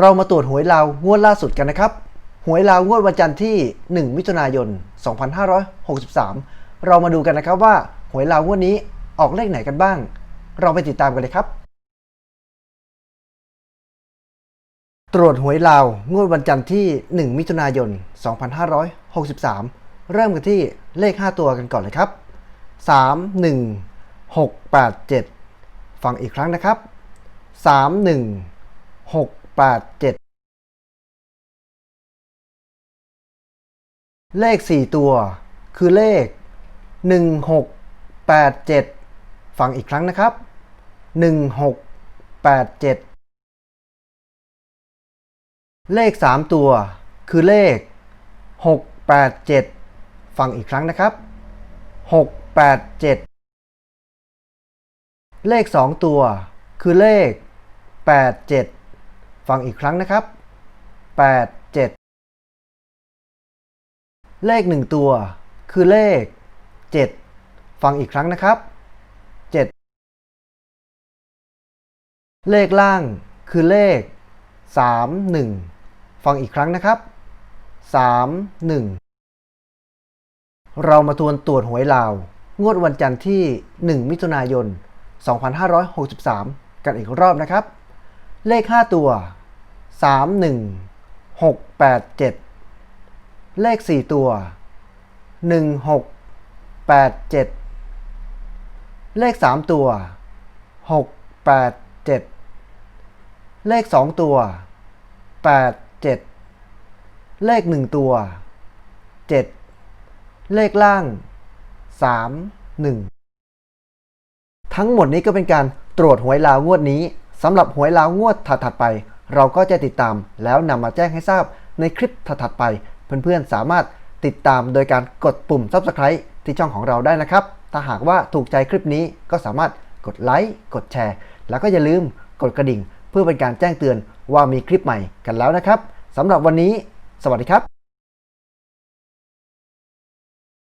เรามาตรวจหวยลาวงวดล่าสุดกันนะครับ หวยลาวงวดวันจันทร์ที่ 1 มิถุนายน 2563 เรามาดูกันนะครับว่าหวยลาวงวดนี้ออกเลขไหนกันบ้าง เราไปติดตามกันเลยครับ ตรวจหวยลาวงวดวันจันทร์ที่ 1 มิถุนายน 2563 เริ่มกันที่เลข 5 ตัวกันก่อนเลยครับ 3 1 6 8 7 ฟังอีกครั้งนะครับ 3 1 6 ปดเจ็ดเลขสี่ตัว คือเลขหนึ่งหกแปดเจ็ดฟังอีกครั้งนะครับหนึ่งหกแปดเจ็ดเลขสามตัว คือเลขหกแปดเจ็ดฟังอีกครั้งนะครับหกแปดเจ็ดเลขสองตัว คือเลขแปดเจ็ด ฟังอีกครั้งนะครับ 8 7 เลข 1 ตัว คือเลข 7 ฟังอีกครั้งนะครับ 7 เลขล่างคือเลข 3 1 ฟังอีกครั้งนะครับ 3 1 เรามาทวนตรวจหวยลาว งวดวันจันทร์ที่ 1 มิถุนายน 2563 กันอีกรอบนะครับ เลข 5 ตัว 3 1 6 8 7 เลข 4 ตัว 1 6 8 7 เลข 3 ตัว 6 8 7 เลข 2 ตัว 8 7 เลข 1 ตัว 7 เลขล่าง 3 1 ทั้งหมดนี้ก็เป็นการตรวจหวยลาวงวดนี้สำหรับหวยลาวงวดถัดๆไป เราก็จะติดตามแล้วนำมาแจ้งให้ทราบในคลิปถัดไป เพื่อนๆสามารถติดตามโดยการกดปุ่ม Subscribe ที่ช่องของเราได้นะครับ ถ้าหากว่าถูกใจคลิปนี้ก็สามารถกดไลค์ กดแชร์ แล้วก็อย่าลืมกดกระดิ่ง เพื่อเป็นการแจ้งเตือนว่ามีคลิปใหม่กันแล้วนะครับสำหรับวันนี้ สวัสดีครับ